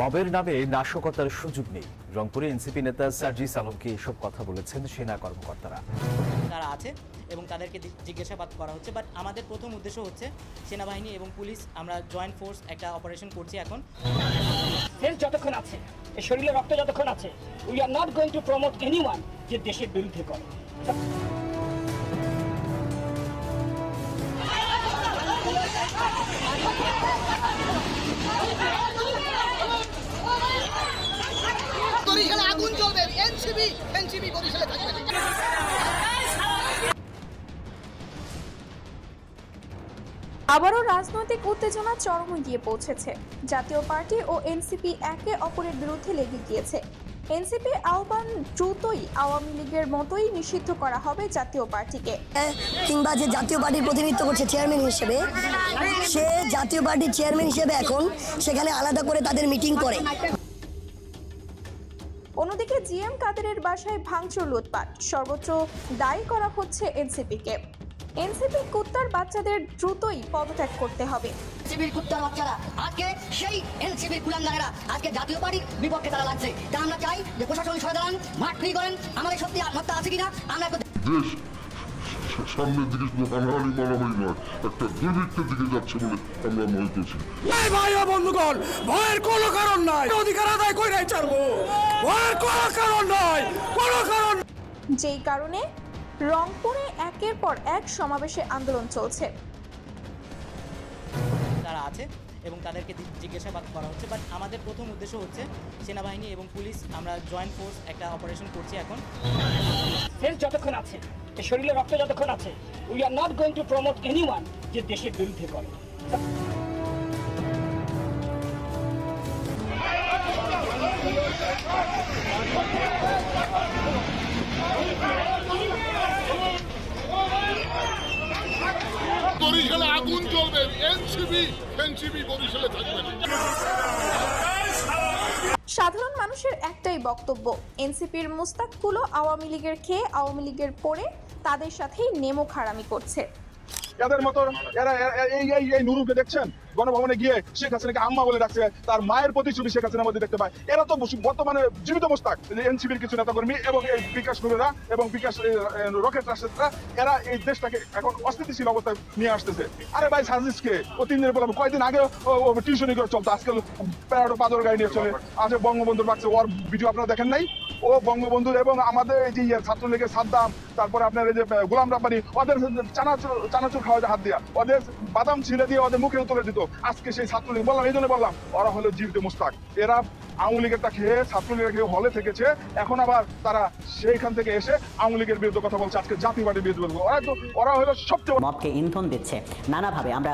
মবের নামে নাশকতার সুযোগ নেই। রংপুরে এনসিপি নেতা সার্জিস আলমকে এসব কথা বলেছেন সেনা কর্মকর্তারা। তারা আছে এবং তাদেরকে জিজ্ঞাসাবাদ করা হচ্ছে বাট আমাদের প্রথম উদ্দেশ্য হচ্ছে সেনাবাহিনী এবং পুলিশ আমরা জয়েন্ট ফোর্স একটা অপারেশন করছি এখন। সেল যতক্ষণ আছে শরীরে রক্ত যতক্ষণ আছে we are not going to promote anyone যে দেশের বিরুদ্ধে করে। এনসিবি এনসিবি বরিশালে থাকবে আবারও রাজনৈতিক উত্তেজনা চরমে গিয়ে পৌঁছেছে। জাতীয় পার্টি ও এনসিপি একে অপরের বিরুদ্ধে লেগে গিয়েছে। এনসিপি আহ্বান দ্রুতই আওয়ামী লীগের মতোই নিষিদ্ধ করা হবে জাতীয় পার্টিকে। কিংবা যে জাতীয় পার্টির প্রতিনিধিত্ব করছে চেয়ারম্যান হিসেবে সে জাতীয় পার্টির চেয়ারম্যান হিসেবে এখন সেখানে আলাদা করে তাদের মিটিং করে। অন্যদিকে জিএম কাদেরের বাসায় ভাঙচুর লুটপাট। সর্বোচ্চ দায়ী করা হচ্ছে এনসিপিকে। এনসিপি কুত্তার বাচ্চাদের দ্রুতই পদত্যাগ করতে হবে। এনসিপির কুত্তার বাচ্চারা আজকে সেই এনসিপির কুলাঙ্গারেরা আজকে জাতীয় পার্টির বিপক্ষে তারা লাগছে। তা আমরা চাই যে প্রশাসন সরে দাঁড়ান মাঠ ফ্রি করেন আমাদের সত্যি আত্মহত্যা আছে কিনা আমরা সামনের দিকে শুধু হানাহানি মারামারি নয় একটা দুর্ভিক্ষের দিকে যাচ্ছে বলে আমরা মনে করছি এই ভাই ও বন্ধুগণ ভয়ের কোনো কারণ নাই। অধিকার আদায় করে ছাড়বো। ভয়ের কোনো কারণ নাই কোনো কারণ যেই কারণে রংপুরে একের পর এক সমাবেশে আন্দোলন চলছে। তারা আছে এবং তাদেরকে জিজ্ঞাসাবাদ করা হচ্ছে বাট আমাদের প্রথম উদ্দেশ্য হচ্ছে সেনাবাহিনী এবং পুলিশ আমরা জয়েন্ট ফোর্স একটা অপারেশন করছি এখন। যতক্ষণ আছে। শরীরে রক্ত যতক্ষণ আছে we are not going to promote anyone যে দেশের বিরুদ্ধে করে। বরিশালে আগুন জ্বলবে এনসিবি এনসিবি বরিশালে থাকবে সাধারণ মানুষের একটাই বক্তব্য, এনসিপির মুস্তাকগুলো আওয়ামী লীগের খেয়ে আওয়ামী লীগের পরে তাদের সাথেই নেমো খারামি করছে। এদের মতো এরা এই এই এই নুরুকে দেখছেন? গণভবনে গিয়ে শেখ হাসিনাকে আম্মা বলে ডাকছে, তার মায়ের প্রতিচ্ছবি শেখ হাসিনার মধ্যে দেখতে পায়। এরা তো বর্তমানে জীবিত মোস্তাক এনসিবির কিছু নেতাকর্মী এবং এই বিকাশ নুরেরা এবং বিকাশ রকেট রাষ্ট্ররা এরা এই দেশটাকে এখন অস্থিতিশীল অবস্থায় নিয়ে আসতেছে। আরে ভাই সাজিসকে ও তিন দিনের বললাম কয়দিন আগে টিউশনি করে চলতো। আজকাল প্যারাডো পাদর গাড়ি নিয়ে চলে আজকে বঙ্গবন্ধুর বাড়ছে ওর ভিডিও আপনারা দেখেন নাই? ও বঙ্গবন্ধু এবং আমাদের এই যে ইয়ে ছাত্রলীগের সাদ্দাম, তারপরে আপনার এই যে গোলাম রাব্বানি, ওদের চানাচুর চানাচুর খাওয়া হাত দিয়া, ওদের বাদাম ছিঁড়ে দিয়ে ওদের মুখে তুলে দিত। আজকে সেই ছাত্রলীগ, বললাম, এই জন্য বললাম, ওরা হলো জীবিত মুস্তাক। এরা আওয়ামী লীগেরটা খেয়ে ছাত্রলীগের খেয়ে হলে থেকেছে, এখন আবার তারা সেইখান থেকে এসে আওয়ামী লীগের বিরুদ্ধে কথা বলছে, আজকে জাতি পার্টির বিরুদ্ধে বলছে। ওরা হলো সবচেয়ে মবকে ইন্ধন দিচ্ছে। নানাভাবে আমরা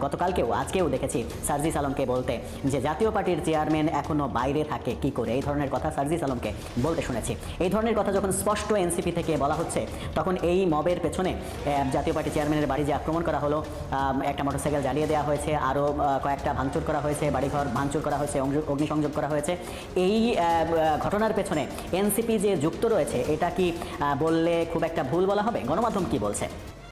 গতকালকেও, আজকেও দেখেছি সার্জিস সালমকে বলতে যে জাতীয় পার্টির চেয়ারম্যান এখনও বাইরে থাকে, কি করে? এই ধরনের কথা সার্জিস আলমকে বলতে শুনেছি। এই ধরনের কথা যখন স্পষ্ট এনসিপি থেকে বলা হচ্ছে, তখন এই মবের পেছনে জাতীয় পার্টি চেয়ারম্যানের বাড়ি যে আক্রমণ করা হলো একটা মোটরসাইকেল জ্বালিয়ে দেওয়া হয়েছে আরও কয়েকটা ভাঙচুর করা হয়েছে, বাড়িঘর ভাঙচুর করা হয়েছে অগ্নি- অগ্নিসংযোগ করা হয়েছে। এই ঘটনার পেছনে এনসিপি যে যুক্ত রয়েছে, এটা কি বললে খুব একটা ভুল বলা হবে? গণমাধ্যম কি বলছে?